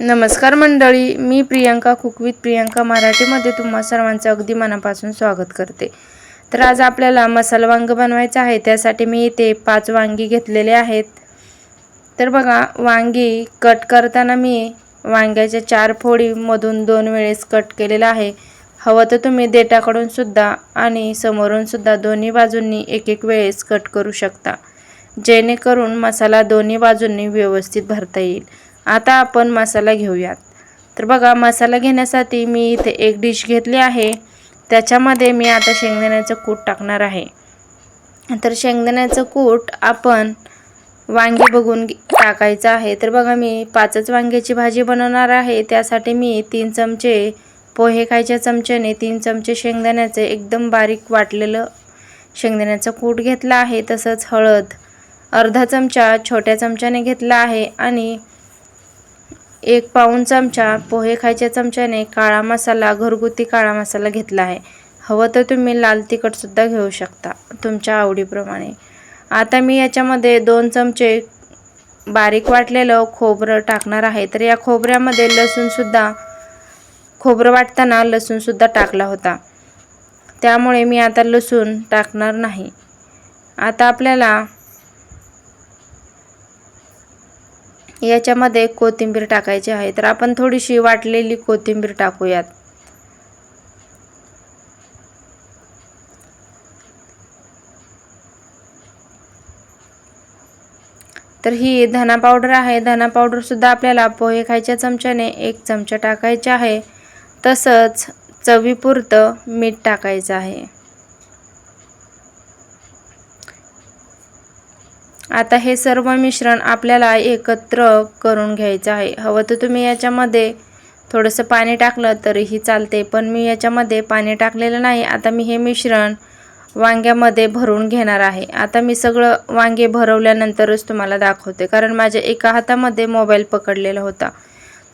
नमस्कार मंडळी मी प्रियंका कुक प्रियांका प्रियंका मराठीमध्ये तुम्हा सर्वांचं अगदी मनापासून स्वागत करते. तर आज आपल्याला मसाला वांग बनवायचं आहे त्यासाठी मी इथे पाच वांगी घेतलेले आहेत. तर बघा वांगी कट करताना मी वांग्याच्या चार फोडीमधून दोन वेळेस कट केलेलं आहे. हवं तर तुम्ही देठाकडून सुद्धा आणि समोरून सुद्धा दोन्ही बाजूंनी एक एक वेळेस कट करू शकता. जेणेकरून मसाला दोन्ही बाजूंनी व्यवस्थित भरता येईल. आता आपण मसाला घेऊयात. तर बघा मसाला घेण्यासाठी मी इथे एक डिश घेतली आहे. त्याच्यामध्ये मी आता शेंगदाण्याचं कूट टाकणार आहे. तर शेंगदाण्याचं कूट आपण वांगी बघून टाकायचं आहे. तर बघा मी पाचच वांग्याची भाजी बनवणार आहे. त्यासाठी मी तीन चमचे पोहे खायच्या चमच्याने तीन चमचे शेंगदाण्याचे एकदम बारीक वाटलेलं शेंगदाण्याचं कूट घेतलं आहे. तसंच हळद अर्धा चमचा छोट्या चमच्याने घेतला आहे. आणि एक पाऊण चमचा पोहे खायच्या चमच्याने काळा मसाला घरगुती काळा मसाला घेतला आहे. हवं तर तुम्ही लाल तिखटसुद्धा घेऊ शकता तुमच्या आवडीप्रमाणे. आता मी याच्यामध्ये दोन चमचे बारीक वाटलेलं खोबरं टाकणार आहे. तर या खोबऱ्यामध्ये लसूणसुद्धा खोबरं वाटताना लसूणसुद्धा टाकला होता. त्यामुळे मी आता लसूण टाकणार नाही. आता आपल्याला याच्यामध्ये कोथिंबीर टाकायची आहे. तर आपण थोडीशी वाटलेली कोथिंबीर टाकूयात. तर ही धना पावडर आहे. धना पावडरसुद्धा आपल्याला पोहे खायच्या चमच्याने एक चमचा टाकायचे आहे. तसंच चवीपुरतं मीठ टाकायचं आहे. आता हे सर्व मिश्रण आपल्याला एकत्र करून घ्यायचं आहे. हवं तर तुम्ही याच्यामध्ये थोडंसं पाणी टाकलं तरीही चालते पण मी याच्यामध्ये पाणी टाकलेलं नाही. आता मी हे मिश्रण वांग्यामध्ये भरून घेणार आहे. आता मी सगळं वांगे भरवल्यानंतरच तुम्हाला दाखवते कारण माझ्या एका हातामध्ये मोबाईल पकडलेला होता.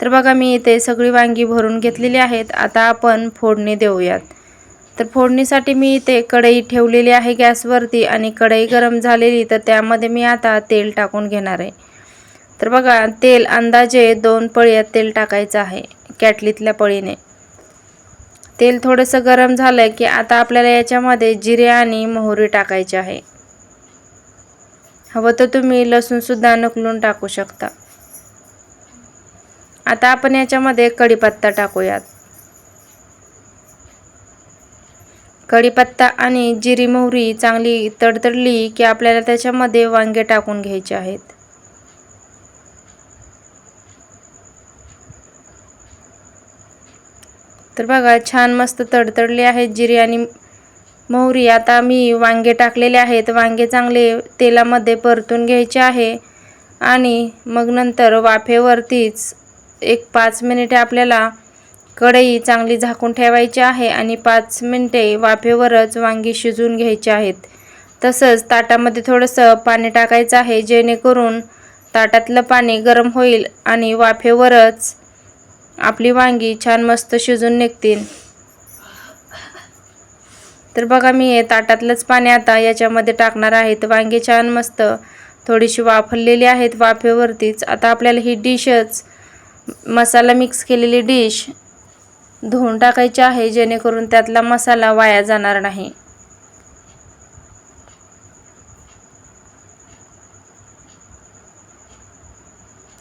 तर बघा मी इथे सगळी वांगी भरून घेतलेली आहेत. आता आपण फोडणी देऊयात. तर फोडणीसाठी मी इथे कढई ठेवलेली आहे गॅसवरती आणि कढई गरम झालेली तर त्यामध्ये मी आता तेल टाकून घेणार आहे. तर बघा तेल अंदाजे दोन पळीत तेल टाकायचं आहे कॅटलीतल्या पळीने. तेल थोडंसं गरम झालं की आता आपल्याला याच्यामध्ये जिरे आणि मोहरी टाकायची आहे. हवं तर तुम्ही लसूणसुद्धा नकलून टाकू शकता. आता आपण याच्यामध्ये कढीपत्ता टाकूयात. कढीपत्ता आणि जिरी मोहरी चांगली तडतडली की आपल्याला त्याच्यामध्ये वांगे टाकून घ्यायचे आहेत. तर बघा छान मस्त तडतडले आहेत जिरी आणि मोहरी. आता मी वांगे टाकलेले आहेत. वांगे चांगले तेलामध्ये परतून घ्यायचे आहे. आणि मग नंतर वाफेवरतीच एक पाच मिनिटे आपल्याला कढई चांगली झाकून ठेवायची आहे आणि पाच मिनटे वाफेवरच वांगी शिजवून घ्यायची आहेत. तसंच ताटामध्ये थोडंसं पाणी टाकायचं आहे जेणेकरून ताटातलं पाणी गरम होईल आणि वाफेवरच आपली वांगी छान मस्त शिजून निघतील. तर बघा मी हे ताटातलंच पाणी आता याच्यामध्ये टाकणार आहेत. वांगी छान मस्त थोडीशी वाफरलेली आहेत वाफेवरतीच. आता आपल्याला ही डिशच मसाला मिक्स केलेली डिश धुवून टाकायचे आहे जेणेकरून त्यातला मसाला वाया जाणार नाही.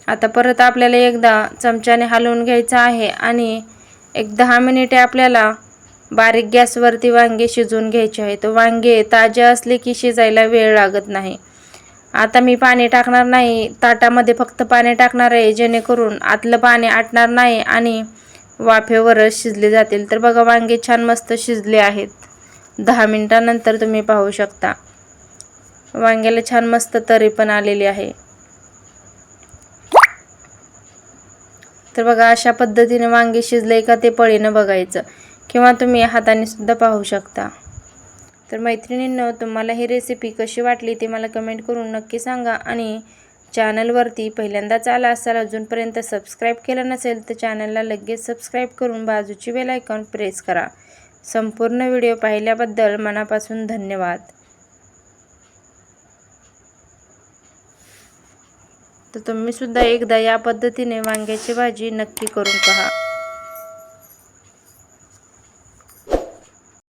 आता परत आपल्याला एकदा चमच्याने हलवून घ्यायचं आहे आणि एक दहा मिनिटे आपल्याला बारीक गॅसवरती वांगे शिजवून घ्यायचे आहेत. वांगे ताजे असले की शिजायला वेळ लागत नाही. आता मी पाणी टाकणार नाही ताटामध्ये फक्त पाणी टाकणार आहे जेणेकरून आतलं पाणी आटणार नाही आणि वाफेवरच शिजले जातील. तर बघा वांगे छान मस्त शिजले आहेत. दहा मिनटानंतर तुम्ही पाहू शकता. वांग्याला छान मस्त तरी पण आलेली आहे. तर बघा अशा पद्धतीने वांगे शिजले का ते पळीनं बघायचं. किंवा तुम्ही हाताने सुद्धा पाहू शकता. तर मैत्रिणींनो तुम्हाला ही रेसिपी कशी वाटली ते मला कमेंट करून नक्की सांगा. आणि चॅनलवरती पहिल्यांदाच आला असाल अजूनपर्यंत सबस्क्राईब केलं नसेल तर चॅनलला लगेच सबस्क्राईब करून बाजूची बेल आयकॉन प्रेस करा. संपूर्ण व्हिडिओ पाहिल्याबद्दल मनापासून धन्यवाद. तर तुम्हीसुद्धा एकदा या पद्धतीने वांग्याची भाजी नक्की करून पहा.